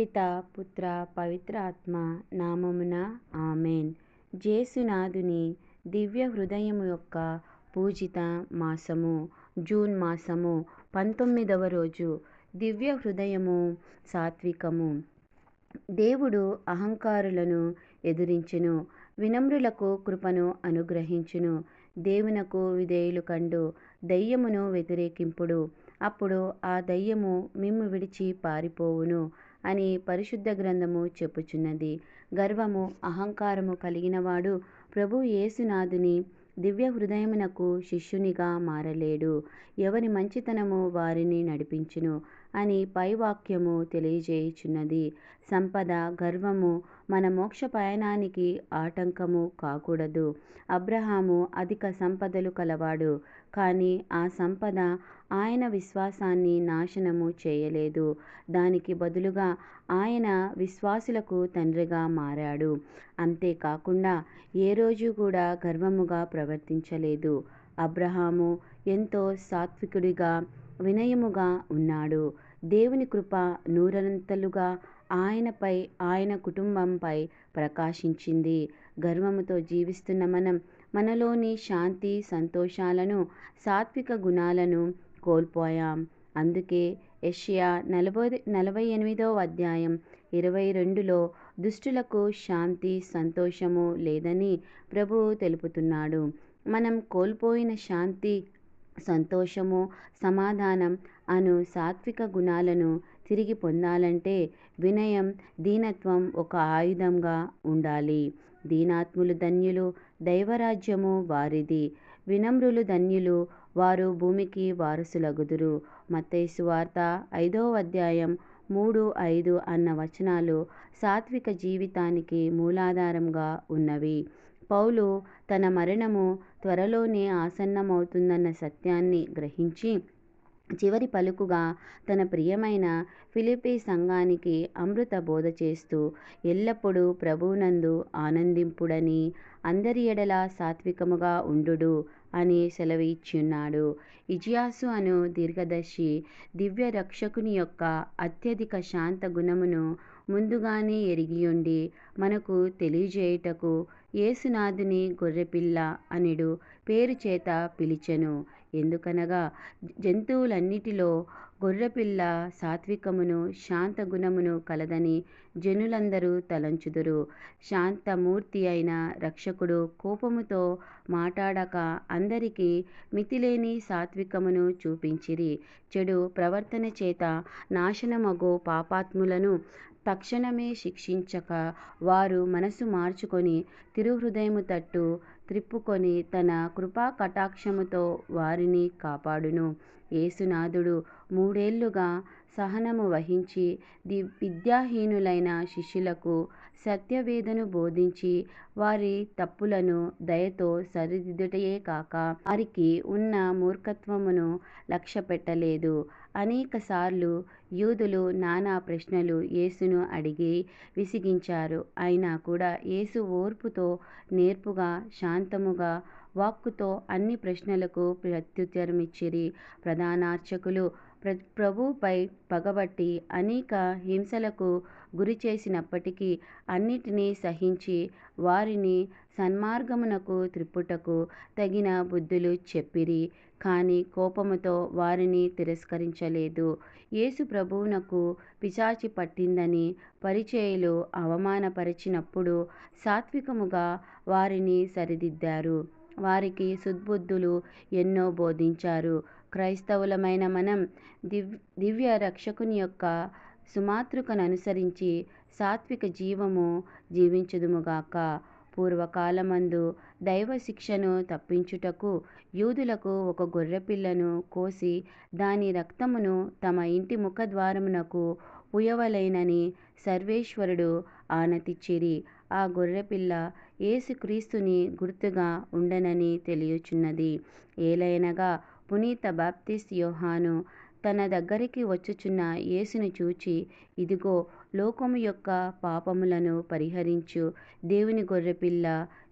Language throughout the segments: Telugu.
పిత పుత్ర పవిత్ర ఆత్మ నామమున ఆమెన్. జేసునాథుని దివ్య హృదయం యొక్క పూజిత మాసము జూన్ మాసము పంతొమ్మిదవ రోజు దివ్య హృదయము సాత్వికము. దేవుడు అహంకారులను ఎదిరించును వినమ్రులకు కృపను అనుగ్రహించును దేవునకు విధేయులు కండు దయ్యమును వ్యతిరేకింపుడు. అప్పుడు ఆ దయ్యము మిమ్ము విడిచి పారిపోవును. అని పరిశుద్ధ గ్రంథము చెప్పుచున్నది. గర్వము అహంకారము కలిగినవాడు ప్రభు యేసునాథుని దివ్య హృదయమునకు శిష్యునిగా మారలేడు. ఎవరి మంచితనము వారిని నడిపించును. అని పైవాక్యము తెలియజేయుచున్నది. సంపద గర్వము మన మోక్ష పయనానికి ఆటంకము కాకూడదు. అబ్రహాము అధిక సంపదలు కలవాడు కానీ ఆ సంపద ఆయన విశ్వాసాన్ని నాశనము చేయలేదు. దానికి బదులుగా ఆయన విశ్వాసులకు తండ్రిగా మారాడు. అంతేకాకుండా ఏ రోజు కూడా గర్వముగా ప్రవర్తించలేదు. అబ్రహాము ఎంతో సాత్వికుడిగా వినయముగా ఉన్నాడు. దేవుని కృప నూరంతలుగా ఆయనపై ఆయన కుటుంబంపై ప్రకాశించింది. గర్వముతో జీవిస్తున్న మనం మనలోని శాంతి సంతోషాలను సాత్విక గుణాలను కోల్పోయాం. అందుకే యెషయా నలభై నలభై ఎనిమిదవ అధ్యాయం ఇరవై రెండులో దుష్టులకు శాంతి సంతోషము లేదని ప్రభువు తెలుపుతున్నాడు. మనం కోల్పోయిన శాంతి సంతోషము సమాధానం అను సాత్విక గుణాలను తిరిగి పొందాలంటే వినయం దీనత్వం ఒక ఆయుధంగా ఉండాలి. దీనాత్ములు ధన్యులు దైవరాజ్యము వారిది. వినమ్రులు ధన్యులు వారు భూమికి వారసులగుదురు. మత్తయి వార్త ఐదవ అధ్యాయం మూడు ఐదు అన్న వచనాలు సాత్విక జీవితానికి మూలాధారంగా ఉన్నవి. పౌలు తన మరణము త్వరలోనే ఆసన్నమవుతుందన్న సత్యాన్ని గ్రహించి చివరి పలుకుగా తన ప్రియమైన ఫిలిపీ సంఘానికి అమృత బోధ చేస్తూ ఎల్లప్పుడూ ప్రభువునందు ఆనందింపుడని అందరి ఎడల సాత్వికముగా ఉండుడు అని సెలవిచ్చున్నాడు ఇజియాసు అను దీర్ఘదర్శి దివ్య రక్షకుని యొక్క అత్యధిక శాంత గుణమును ముందుగానే ఎరిగియుండి మనకు తెలియజేయుటకు యేసునాథుని గొర్రెపిల్ల అనుడు పేరు చేత పిలిచెను. ఎందుకనగా జంతువులన్నిటిలో గొర్రెపిల్ల సాత్వికమును శాంత గుణమును కలదని జనులందరూ తలంచుదురు. శాంతమూర్తి అయిన రక్షకుడు కోపముతో మాట్లాడక అందరికీ మితిలేని సాత్వికమును చూపించిరి. చెడు ప్రవర్తన చేత నాశనమగు పాపాత్ములను తక్షణమే శిక్షించక వారు మనసు మార్చుకొని తిరుహృదయము తట్టు త్రిప్పుకొని తన కృపా కటాక్షముతో వారిని కాపాడును. యేసునాథుడు మూడేళ్ళుగా సహనము వహించి ది విద్యాహీనులైన శిష్యులకు సత్యవేదను బోధించి వారి తప్పులను దయతో సరిదిద్దుటయే కాక వారికి ఉన్న మూర్ఖత్వమును లక్ష్యపెట్టలేదు. అనేకసార్లు యూదులు నానా ప్రశ్నలు యేసును అడిగి విసిగించారు. అయినా కూడా యేసు ఓర్పుతో నేర్పుగా శాంతముగా వాక్కుతో అన్ని ప్రశ్నలకు ప్రత్యుత్తరమిచ్చిరి. ప్రధానార్చకులు ప్ర ప్రభుపై పగబట్టి అనేక హింసలకు గురి చేసినప్పటికీ అన్నిటినీ సహించి వారిని సన్మార్గమునకు త్రిప్పుటకు తగిన బుద్ధులు చెప్పిరి. కానీ కోపముతో వారిని తిరస్కరించలేదు. యేసు ప్రభువునకు పిశాచి పట్టిందని పరిచయులు అవమానపరిచినప్పుడు సాత్వికముగా వారిని సరిదిద్దారు. వారికి సుద్బుద్ధులు ఎన్నో బోధించారు. క్రైస్తవులమైన మనం దివ్ దివ్య రక్షకుని యొక్క సుమాతృకను అనుసరించి సాత్విక జీవము జీవించుదుముగాక పూర్వకాలమందు దైవ శిక్షను తప్పించుటకు యూదులకు ఒక గొర్రెపిల్లను కోసి దాని రక్తమును తమ ఇంటి ముఖద్వారమునకు ఉయవలెనని సర్వేశ్వరుడు ఆనతిచ్చిరి. ఆ గొర్రెపిల్ల యేసుక్రీస్తుని గుర్తుగా ఉండనని తెలియచున్నది. ఏలయనగా పునీత బాప్తిస్ యోహాను తన దగ్గరికి వచ్చుచున్న యేసును చూచి ఇదిగో లోకము యొక్క పాపములను పరిహరించు. దేవుని గొర్రెపిల్ల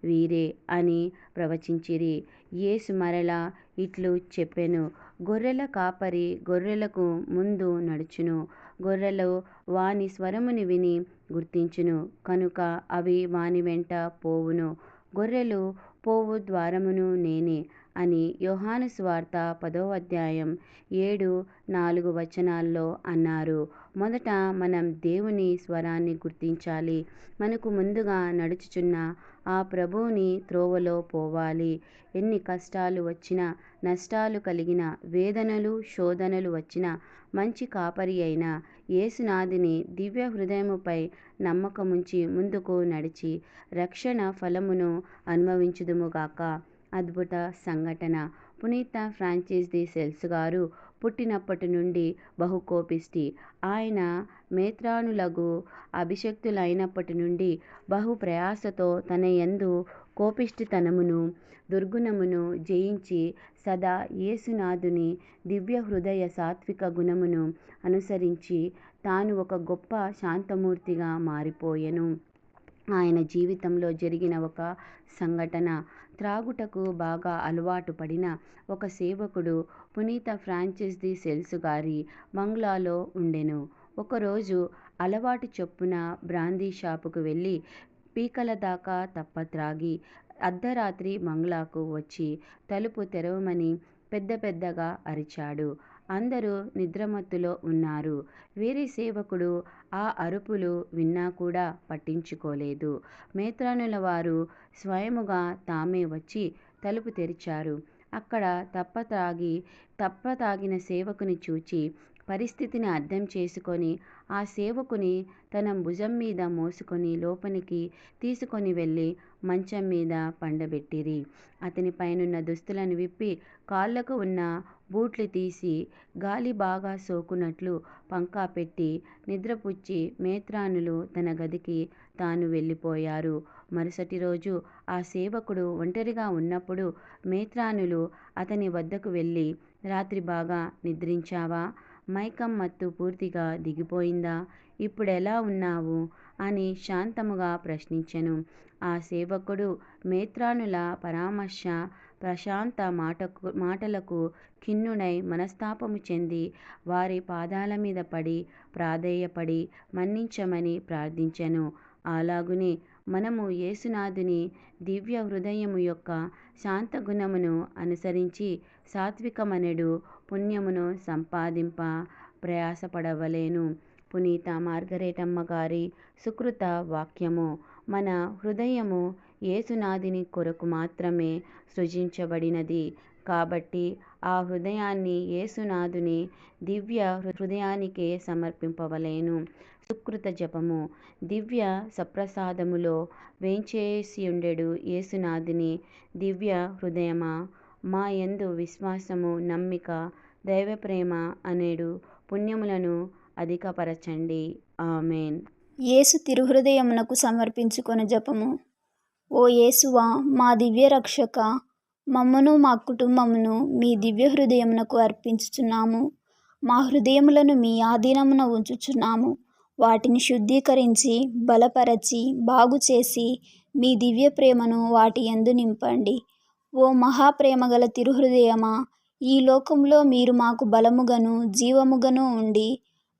వీరే అని ప్రవచించిరి. యేసు మరలా ఇట్లు చెప్పెను. గొర్రెల కాపరి గొర్రెలకు ముందు నడుచును. గొర్రెలు వాని స్వరముని విని గుర్తించును. కనుక అవి వాని వెంట పోవును. గొర్రెలు పోవు ద్వారమును నేనే. అని యోహాను స్వార్త పదో అధ్యాయం ఏడు నాలుగు వచనాల్లో అన్నారు. మొదట మనం దేవుని స్వరాన్ని గుర్తించాలి. మనకు ముందుగా నడుచుచున్న ఆ ప్రభువుని త్రోవలో పోవాలి. ఎన్ని కష్టాలు వచ్చినా నష్టాలు కలిగిన వేదనలు శోధనలు వచ్చిన మంచి కాపరి అయిన యేసునాథిని దివ్య హృదయముపై నమ్మకముంచి ముందుకు నడిచి రక్షణ ఫలమును అనుభవించుదుముగాక అద్భుత సంఘటన. పునీత ఫ్రాంచైజీ ది సెల్స్ గారు పుట్టినప్పటి నుండి బహుకోపిష్టి. ఆయన మేత్రానులగు అభిషక్తులైనప్పటి నుండి బహు ప్రయాసతో తన యందు కోపిష్టితనమును దుర్గుణమును జయించి సదా యేసునాథుని దివ్య హృదయ సాత్విక గుణమును అనుసరించి తాను ఒక గొప్ప శాంతమూర్తిగా మారిపోయెను. ఆయన జీవితంలో జరిగిన ఒక సంఘటన. త్రాగుటకు బాగా అలవాటు పడిన ఒక సేవకుడు పునీత ఫ్రాన్సిస్ ది సెల్స్ గారి బంగ్లాలో ఉండెను. ఒకరోజు అలవాటు చొప్పున బ్రాందీ షాపుకు వెళ్ళి పీకల దాకా తప్ప త్రాగి అర్ధరాత్రి బంగ్లాకు వచ్చి తలుపు తెరవమని పెద్ద పెద్దగా అరిచాడు. అందరూ నిద్రమత్తులో ఉన్నారు. వేరే సేవకుడు ఆ అరుపులు విన్నా కూడా పట్టించుకోలేదు. మేత్రానుల వారు స్వయముగా తామే వచ్చి తలుపు తెరిచారు. అక్కడ తప్ప తాగి తప్ప తాగిన సేవకుని చూచి పరిస్థితిని అర్థం చేసుకొని ఆ సేవకుని తన భుజం మీద మోసుకొని లోపలికి తీసుకొని వెళ్ళి మంచం మీద పండబెట్టిరి. అతని పైనున్న దుస్తులను విప్పి కాళ్ళకు ఉన్న బూట్లు తీసి గాలి బాగా సోకునట్లు పంకా పెట్టి నిద్రపుచ్చి మేత్రానులు తన గదికి తాను వెళ్ళిపోయారు. మరుసటి రోజు ఆ సేవకుడు ఒంటరిగా ఉన్నప్పుడు మేత్రానులు అతని వద్దకు వెళ్ళి రాత్రి బాగా నిద్రించావా? మైకం మత్తు పూర్తిగా దిగిపోయిందా? ఇప్పుడెలా ఉన్నావు అని శాంతముగా ప్రశ్నించెను. ఆ సేవకుడు మేత్రానుల పరామర్శ ప్రశాంత మాటకు మాటలకు ఖిన్నుడై మనస్తాపము చెంది వారి పాదాల మీద పడి ప్రాధేయపడి మన్నించమని ప్రార్థించెను. అలాగునే మనము యేసునాథుని దివ్య హృదయము యొక్క శాంత గుణమును అనుసరించి సాత్వికమనెడు పుణ్యమును సంపాదింప ప్రయాసపడవలేను. పునీత మార్గరేటమ్మ గారి సుకృత వాక్యము మన హృదయము యేసునాథుని కొరకు మాత్రమే సృజించబడినది. కాబట్టి ఆ హృదయాన్ని ఏసునాథుని దివ్య హృదయానికే సమర్పింపవలేను. సుకృత జపము. దివ్య సప్రసాదములో వేంచేసియుండెడు యేసునాథుని దివ్య హృదయమా? మా యందు విశ్వాసము నమ్మిక దైవప్రేమ అనేడు పుణ్యములను అధికపరచండి. ఆమెన్. యేసు తిరుహృదయమునకు సమర్పించుకొన జపము. ఓ యేసువా మా దివ్య రక్షక మమ్మను మా కుటుంబమును మీ దివ్య హృదయమునకు అర్పించుచున్నాము. మా హృదయములను మీ ఆధీనమున ఉంచుచున్నాము. వాటిని శుద్ధీకరించి బలపరచి బాగు చేసి మీ దివ్య ప్రేమను వాటి ఎందు నింపండి. ఓ మహాప్రేమగల తిరుహృదయమా ఈ లోకంలో మీరు మాకు బలముగను జీవముగను ఉండి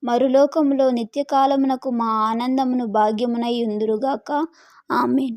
మరులోకంలో నిత్యకాలమునకు మా ఆనందమును భాగ్యమునై ఉందురుగాక. ఆమెన్.